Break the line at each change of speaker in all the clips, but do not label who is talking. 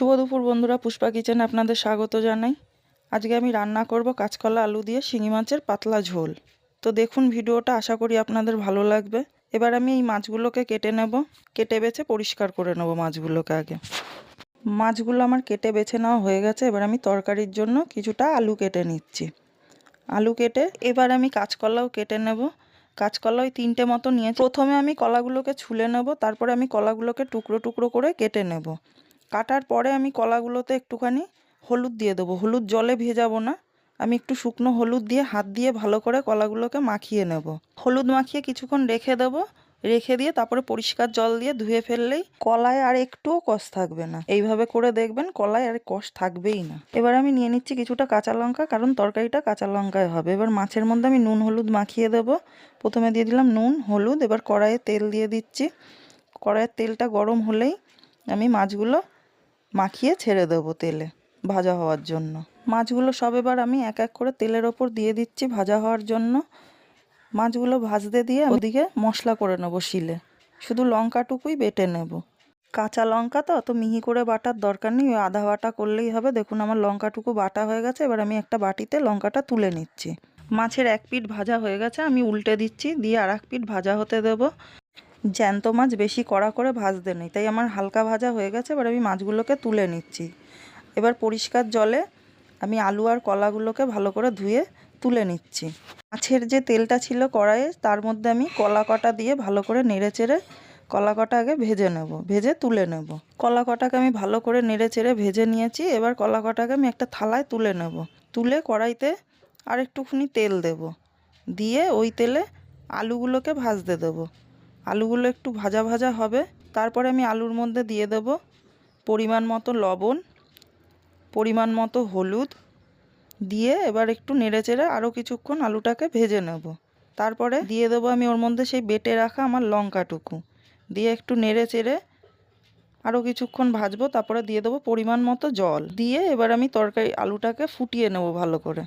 শুভ দুপুর বন্ধুরা, পুষ্পা কিচেনে আপনাদের স্বাগত জানাই। আজকে আমি রান্না করব কাঁচকলা, আলু দিয়ে শিঙি মাছের পাতলা ঝোল। তো দেখুন ভিডিওটা, আশা করি আপনাদের ভালো লাগবে। এবার আমি এই মাছগুলোকে কেটে নেব। কেটে বেছে পরিষ্কার করে নেব মাছগুলোকে আগে। মাছগুলো আমার কেটে বেছে নেওয়া হয়ে গেছে। এবার আমি তরকারির জন্য কিছুটা আলু কেটে নিচ্ছি। আলু কেটে এবার আমি কাঁচকলাও কেটে নেব। কাঁচকলা ওই তিনটে মতো নিয়ে প্রথমে আমি কলাগুলোকে ছুলে নেব, তারপরে আমি কলাগুলোকে টুকরো টুকরো করে কেটে নেব। কাটার পরে আমি কলাগুলোতে একটুখানি হলুদ দিয়ে দেবো। হলুদ জলে ভেজাবো না। আমি একটু শুকনো হলুদ দিয়ে হাত দিয়ে ভালো করে কলাগুলোকে মাখিয়ে নেব। হলুদ মাখিয়ে কিছুক্ষণ রেখে দেবো। রেখে দিয়ে তারপরে পরিষ্কার জল দিয়ে ধুয়ে ফেললেই কলায় আর একটুও কষ থাকবে না। এইভাবে করে দেখবেন কলায় আর কষ থাকবেই না। এবার আমি নিয়ে নিচ্ছি কিছুটা কাঁচা লঙ্কা, কারণ তরকারিটা কাঁচা লঙ্কায় হবে। এবার মাছের মধ্যে আমি নুন হলুদ মাখিয়ে দেব। প্রথমে দিয়ে দিলাম নুন, হলুদ, এবার কড়াইয়ে তেল দিয়ে দিচ্ছি। কড়াইয়ের তেলটা গরম হলেই আমি মাছগুলো মাখিয়ে ছেড়ে দেবো তেলে ভাজা হওয়ার জন্য। মাছগুলো সব এবার আমি এক এক করে তেলের ওপর দিয়ে দিচ্ছি ভাজা হওয়ার জন্য। মাছগুলো ভাজতে দিয়ে ওদিকে মশলা করে নেব শিলে। শুধু লঙ্কাটুকুই বেটে নেব। কাঁচা লঙ্কা তো, অত মিহি করে বাটার দরকার নেই আধা বাটা করলেই হবে। দেখুন আমার লঙ্কাটুকু বাটা হয়ে গেছে, এবার আমি একটা বাটিতে লঙ্কাটা তুলে নিচ্ছি। মাছের এক পিঠ ভাজা হয়ে গেছে, আমি উল্টে দিচ্ছি, দিয়ে আর এক পিঠ ভাজা হতে দেবো। জ্যান্ত মাছ বেশি কড়া করে ভাজতে নেই। তাই আমার হালকা ভাজা হয়ে গেছে, এবার আমি মাছগুলোকে তুলে নিচ্ছি। এবার পরিষ্কার জলে আমি আলু আর কলাগুলোকে ভালো করে ধুয়ে তুলে নিচ্ছি। মাছের যে তেলটা ছিল কড়াইয়ে, তার মধ্যে আমি কলা কটা দিয়ে ভালো করে নেড়ে চেড়ে কলা কটা আগে ভেজে নেব, ভেজে তুলে নেব। কলা কটাকে আমি ভালো করে নেড়ে চেড়ে ভেজে নিয়েছি, এবার কলা কটাকে আমি একটা থালায় তুলে নেব। তুলে কড়াইতে আর একটুখানি তেল দেব। দিয়ে ওই তেলে আলুগুলোকে ভাজতে দেবো। আলুগুলো একটু ভাজা ভাজা হবে। তারপরে আমি আলুর মধ্যে দিয়ে দেব পরিমাণ মতো লবণ, পরিমাণ মতো হলুদ দিয়ে এবার একটু নেড়ে চেড়ে আরও কিছুক্ষণ আলুটাকে ভেজে নেব। তারপরে দিয়ে দেবো আমি ওর মধ্যে সেই বেটে রাখা আমার লঙ্কাটুকু। দিয়ে একটু নেড়ে চেড়ে আরও কিছুক্ষণ ভাজবো, তারপরে দিয়ে দেবো পরিমাণ মতো জল। দিয়ে এবার আমি তরকারি, আলুটাকে ফুটিয়ে নেব ভালো করে।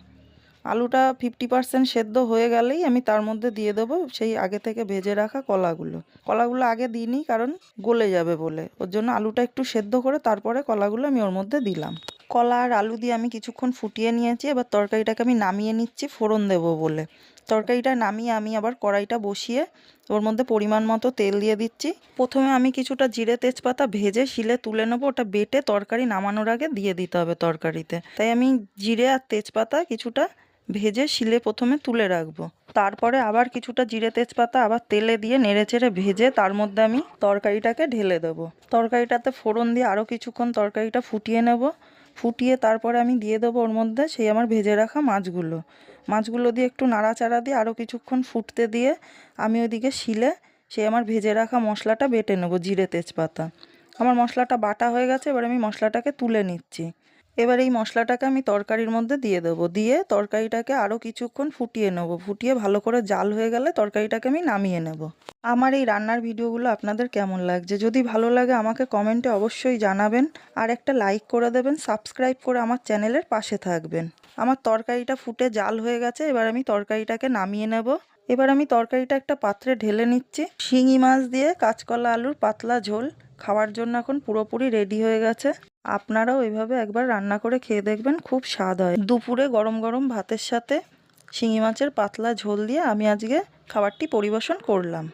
আলুটা ফিফটি পার্সেন্ট সেদ্ধ হয়ে গেলেই আমি তার মধ্যে দিয়ে দেবো সেই আগে থেকে ভেজে রাখা কলাগুলো। কলাগুলো আগে দিইনি, কারণ গলে যাবে বলে। ওর জন্য আলুটা একটু সেদ্ধ করে তারপরে কলাগুলো আমি ওর মধ্যে দিলাম। কলা আর আলু দিয়ে আমি কিছুক্ষণ ফুটিয়ে নিয়েছি, এবার তরকারিটাকে আমি নামিয়ে নিচ্ছি, ফোড়ন দেবো বলে। তরকারিটা নামিয়ে আমি আবার কড়াইটা বসিয়ে ওর মধ্যে পরিমাণ মতো তেল দিয়ে দিচ্ছি। প্রথমে আমি কিছুটা জিরে তেজপাতা ভেজে শিলে তুলে নেব, ওটা বেটে তরকারি নামানোর আগে দিয়ে দিতে হবে তরকারিতে। তাই আমি জিরে আর তেজপাতা কিছুটা ভেজে শিলে প্রথমে তুলে রাখব। তারপরে আবার কিছুটা জিরে তেজপাতা, আবার তেলে দিয়ে নেড়েচেড়ে ভেজে তার মধ্যে আমি তরকারিটাকে ঢেলে দেবো। তরকারিটাতে ফোড়ন দিয়ে আরও কিছুক্ষণ তরকারিটা ফুটিয়ে নেব। ফুটিয়ে তারপরে আমি দিয়ে দেবো ওর মধ্যে সেই আমার ভেজে রাখা মাছগুলো। মাছগুলো দিয়ে একটু নাড়াচাড়া দিয়ে আরও কিছুক্ষণ ফুটতে দিয়ে আমি ওইদিকে শিলে সেই আমার ভেজে রাখা মশলাটা বেটে নেব, জিরে তেজপাতা। আমার মশলাটা বাটা হয়ে গেছে, এবার আমি মশলাটাকে তুলে নিচ্ছি। এবার এই মশলাটাকে আমি তরকারির মধ্যে দিয়ে দেবো। দিয়ে তরকারিটাকে আরও কিছুক্ষণ ফুটিয়ে নেব। ফুটিয়ে ভালো করে জাল হয়ে গেলে তরকারিটাকে আমি নামিয়ে নেব। আমার এই রান্নার ভিডিওগুলো আপনাদের কেমন লাগছে? যদি ভালো লাগে আমাকে কমেন্টে অবশ্যই জানাবেন। আর একটা লাইক করে দেবেন, সাবস্ক্রাইব করে আমার চ্যানেলের পাশে থাকবেন। আমার তরকারিটা ফুটে জাল হয়ে গেছে, এবার আমি তরকারিটাকে নামিয়ে নেব। এবার আমি তরকারিটা একটা পাত্রে ঢেলে নিচ্ছি। শিঙি মাছ দিয়ে কাঁচকলা, আলুর পাতলা ঝোল খাওয়ার জন্য এখন পুরোপুরি রেডি হয়ে গেছে। আপনারাও এভাবে একবার রান্না করে খেয়ে দেখবেন, খুব স্বাদ হয়। দুপুরে গরম গরম ভাতের সাথে শিঙি মাছের পাতলা ঝোল দিয়ে আমি আজকে খাবারটি পরিবেশন করলাম।